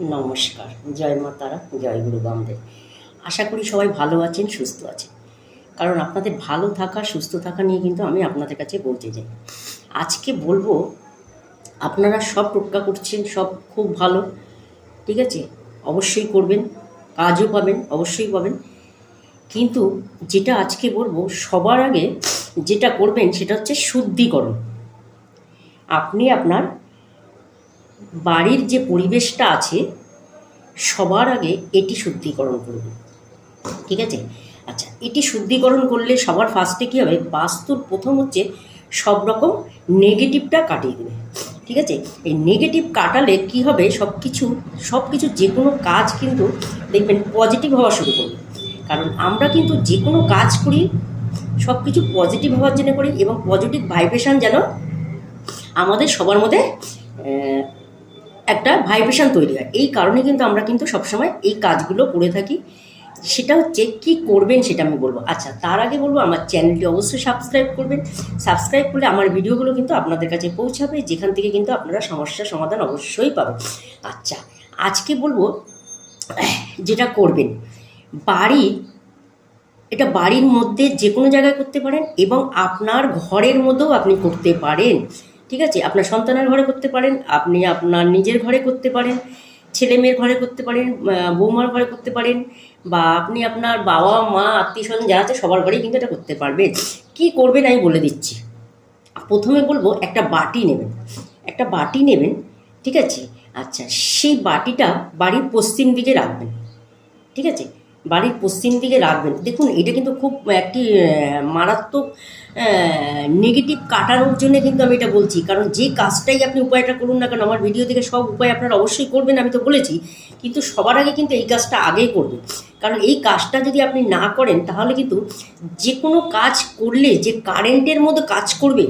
নমস্কার। জয় মা তারা, জয় গুরু বামদেব। আশা করি সবাই ভালো আছেন, সুস্থ আছেন। কারণ আপনাদের ভালো থাকা, সুস্থ থাকা নিয়ে কিন্তু আমি আপনাদের কাছে বলতে চাই। আজকে বলব, আপনারা সব টোটকা করছেন, সব খুব ভালো, ঠিক আছে? অবশ্যই করবেন, কাজও পাবেন, অবশ্যই পাবেন। কিন্তু যেটা আজকে বলব, সবার আগে যেটা করবেন, সেটা হচ্ছে শুদ্ধিকরণ। আপনি আপনার বাড়ির যে পরিবেশটা আছে, সবার আগে এটি শুদ্ধিকরণ করবে। ঠিক আছে? আচ্ছা এটি শুদ্ধিকরণ করলে সবার ফার্স্টে কী হবে? বাস্তুর প্রথম হচ্ছে সব রকম নেগেটিভটা কাটিয়ে দেবে। ঠিক আছে? এই নেগেটিভ কাটালে কি হবে? সব কিছু সব কিছু যে কোনো কাজ কিন্তু দেখবেন পজিটিভ হওয়া শুরু করবে। কারণ আমরা কিন্তু যে কোনো কাজ করি সব কিছু পজিটিভ হওয়ার জন্য করি এবং পজিটিভ ভাইব্রেশন যেন আমাদের সবার মধ্যে একটা ভাইব্রেশন তৈরি হয়। এই কারণে কিন্তু আমরা কিন্তু সবসময় এই কাজগুলো করে থাকি। সেটা হচ্ছে কি করবেন সেটা আমি বলব। আচ্ছা তার আগে বলব, আমার চ্যানেলটি অবশ্যই সাবস্ক্রাইব করবেন। সাবস্ক্রাইব করলে আমার ভিডিওগুলো কিন্তু আপনাদের কাছে পৌঁছাবে, যেখান থেকে কিন্তু আপনারা সমস্যার সমাধান অবশ্যই পাবেন। আচ্ছা আজকে বলব, যেটা করবেন, বাড়ি, এটা বাড়ির মধ্যে যে কোনো জায়গায় করতে পারেন এবং আপনার ঘরের মধ্যেও আপনি করতে পারেন। ঠিক আছে? আপনার সন্তানের ঘরে করতে পারেন, আপনি আপনার নিজের ঘরে করতে পারেন, ছেলে মেয়ের ঘরে করতে পারেন বৌমার ঘরে করতে পারেন, বা আপনি আপনার বাবা, মা, আত্মীয় স্বজন যারা আছে, সবার ঘরেই কিন্তু এটা করতে পারবেন। কি করবেন আমি বলে দিচ্ছি। প্রথমে বলব, একটা বাটি নেবেন। একটা বাটি নেবেন, ঠিক আছে? আচ্ছা সেই বাটিটা বাড়ির পশ্চিম দিকে রাখবেন। ঠিক আছে? বাড়ির পশ্চিম দিকে রাখবেন। দেখুন, এটা কিন্তু খুব একটি মারাত্মক নেগেটিভ কাটানোর জন্য কিন্তু আমি এটা বলছি। কারণ যে কাজটাই আপনি উপায়টা করুন না কেন, আমার ভিডিও থেকে সব উপায় আপনারা অবশ্যই করবেন, আমি তো বলেছি। কিন্তু সবার আগে কিন্তু এই কাজটা আগেই করবেন। কারণ এই কাজটা যদি আপনি না করেন, তাহলে কিন্তু যে কোনো কাজ করলে, যে কারেন্টের মধ্যে কাজ করবে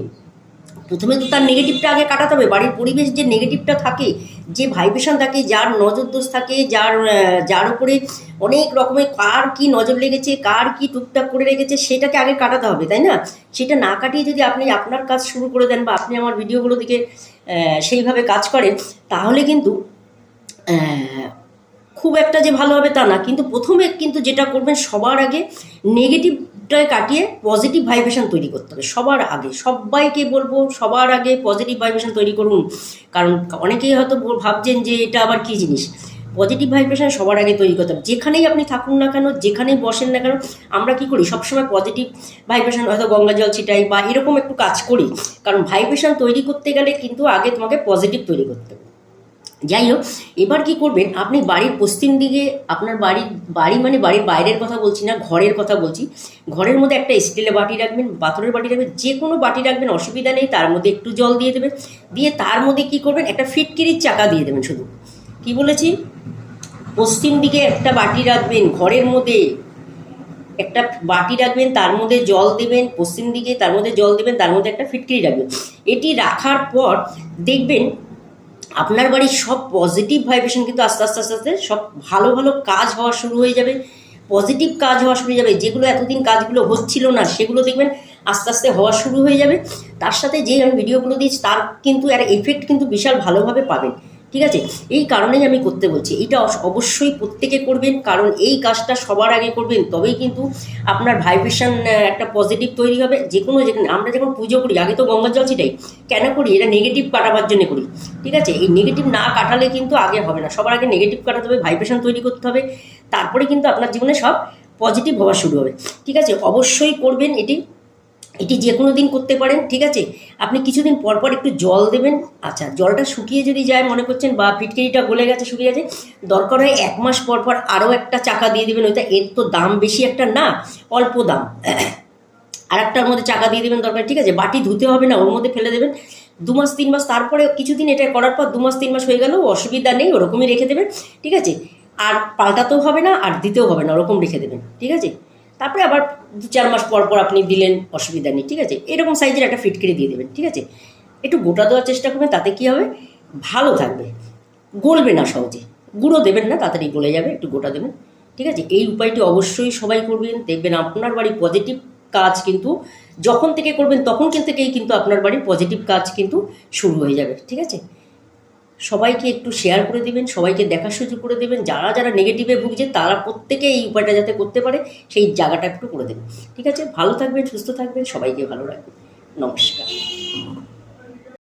প্রথমে তো তার নেগেটিভটা আগে কাটাতে হবে। বাড়ির পরিবেশ যে নেগেটিভটা থাকে, যে ভাইব্রেশন থাকে, যার নজর দোষ থাকে, যার যার উপরে অনেক রকমের কার কি নজর লেগেছে, কার কি টুকটাক করে রেখেছে, সেটাকে আগে কাটাতে হবে, তাই না? সেটা না কাটিয়ে যদি আপনি আপনার কাজ শুরু করে দেন বা আপনি আমার ভিডিওগুলো দিকে সেইভাবে কাজ করেন, তাহলে কিন্তু খুব একটা যে ভালো হবে তা না। কিন্তু প্রথমে কিন্তু যেটা করবেন, সবার আগে নেগেটিভটায় কাটিয়ে পজিটিভ ভাইব্রেশন তৈরি করতে হবে, সবার আগে। সবাইকে বলব, সবার আগে পজিটিভ ভাইব্রেশন তৈরি করুন। কারণ অনেকেই হয়তো ভাবছেন যে এটা আবার কী জিনিস? পজিটিভ ভাইব্রেশন সবার আগে তৈরি করতে হবে। যেখানেই আপনি থাকুন না কেন, যেখানেই বসেন না কেন, আমরা কি করি? সবসময় পজিটিভ ভাইব্রেশন হয়তো গঙ্গা জল ছিটাই বা এরকম একটু কাজ করি। কারণ ভাইব্রেশন তৈরি করতে গেলে কিন্তু আগে তোমাকে পজিটিভ তৈরি করতে হবে। যাই হোক, এবার কি করবেন, আপনি বাড়ির পশ্চিম দিকে, আপনার বাড়ির বাড়ি মানে বাড়ির বাইরের কথা বলছি না, ঘরের কথা বলছি। ঘরের মধ্যে একটা স্টিলের বাটি রাখবেন, পাথরের বাটি রাখবেন, যে কোনো বাটি রাখবেন, অসুবিধা নেই, তার মধ্যে একটু জল দিয়ে দেবেন। দিয়ে তার মধ্যে কি করবেন, একটা ফিটকিরির চাকা দিয়ে দেবেন শুধু। কি বলেছি? পশ্চিম দিকে একটা বাটি রাখবেন, ঘরের মধ্যে। একটা বাটি রাখবেন, তার মধ্যে জল দেবেন, পশ্চিম দিকে তার মধ্যে জল দেবেন, তার মধ্যে একটা ফিটকিরি রাখবেন। এটি রাখার পর দেখবেন আপনার বাড়ির সব পজিটিভ ভাইব্রেশন কিন্তু আস্তে আস্তে আস্তে আস্তে সব ভালো ভালো কাজ হওয়া শুরু হয়ে যাবে। পজিটিভ কাজ হওয়া শুরু হয়ে যাবে। যেগুলো এতদিন কাজগুলো হচ্ছিল না, সেগুলো দেখবেন আস্তে আস্তে হওয়া শুরু হয়ে যাবে। তার সাথে যে আমি ভিডিওগুলো দিয়েছি, তার কিন্তু এর এফেক্ট কিন্তু বিশাল ভালোভাবে পাবেন। ঠিক আছে? এই কারণেই আমি করতে বলছি। এটা অবশ্যই প্রত্যেকে করবেন, কারণ এই কাজটা সবার আগে করবেন, তবেই কিন্তু আপনার ভাইব্রেশন একটা পজিটিভ তৈরি হবে। যে কোনো যেখানে আমরা যখন পুজো করি, আগে তো গঙ্গার জল ছিটাই। কেন করি? এটা নেগেটিভ কাটাবার জন্য করি। ঠিক আছে? এই নেগেটিভ না কাটালে কিন্তু আগে হবে না। সবার আগে নেগেটিভ কাটাতে হবে, ভাইব্রেশন তৈরি করতে হবে। তারপরে কিন্তু আপনার জীবনে সব পজিটিভ হওয়া শুরু হবে। ঠিক আছে? অবশ্যই করবেন এটি। এটি যে কোনো দিন করতে পারেন, ঠিক আছে? আপনি কিছুদিন পর পর একটু জল দেবেন। আচ্ছা জলটা শুকিয়ে যদি যায় মনে করছেন বা ফিটকিরিটা গলে গেছে, শুকিয়ে গেছে, দরকার হয় এক মাস পর পর আরও একটা চাকা দিয়ে দেবেন। ওইটা এর তো দাম বেশি একটা না, অল্প দাম। আর একটার মধ্যে চাকা দিয়ে দেবেন দরকার, ঠিক আছে? বাটি ধুতে হবে না, ওর মধ্যে ফেলে দেবেন। দু মাস, তিন মাস তারপরে কিছুদিন এটা করার পর দু মাস, তিন মাস হয়ে গেলেও অসুবিধা নেই, ওরকমই রেখে দেবেন, ঠিক আছে? আর পাল্টাতেও হবে না, আর দিতেও হবে না, ওরকম রেখে দেবেন, ঠিক আছে? তারপরে আবার দু চার মাস পর পর আপনি দিলেন, অসুবিধা নেই, ঠিক আছে? এরকম সাইজের একটা ফিটকিরি দিয়ে দেবেন, ঠিক আছে? একটু গোটা দেওয়ার চেষ্টা করবেন, তাতে কী হবে? ভালো থাকবে। গলবে না সহজে। গুঁড়ো দেবেন না, তাড়াতাড়ি গলে যাবে, একটু গোটা দেবেন, ঠিক আছে? এই উপায়টি অবশ্যই সবাই করবেন, দেখবেন আপনার বাড়ি পজিটিভ কাজ কিন্তু যখন থেকে করবেন, তখন থেকেই কিন্তু আপনার বাড়ির পজিটিভ কাজ কিন্তু শুরু হয়ে যাবে, ঠিক আছে? সবাইকে একটু শেয়ার করে দিবেন, সবাইকে দেখার সুযোগ করে দেবেন। যারা যারা নেগেটিভে ভুগছে তারা প্রত্যেকে এই উপায়টা যাতে করতে পারে, সেই জায়গাটা একটু করে দেবেন। ঠিক আছে? ভালো থাকবেন, সুস্থ থাকবেন, সবাইকে ভালো রাখবেন। নমস্কার।